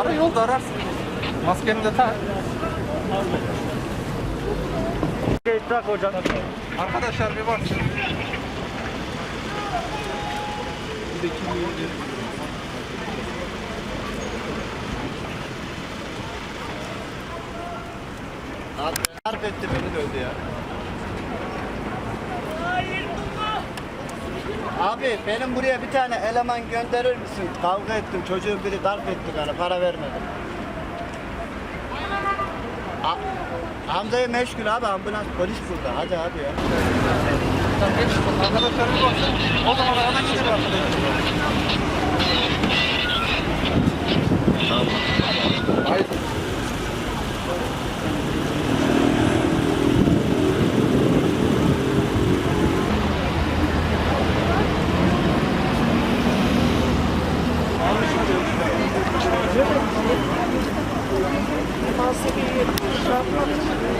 Ara yolda ararsın. Maskeni de tak. Tak hocam. Arkadaşlar bir bak. Abi harp etti beni dövdü ya. Abi benim buraya bir tane eleman gönderir misin? Kavga ettim. Çocuğun biri darp etti bana. Para vermedim. A Hamza'yı meşgul abi. Ambulans polis burada. Hadi hadi ya. Tamam geç. Arkadaşlar bir baksın. O zaman Şey yapmak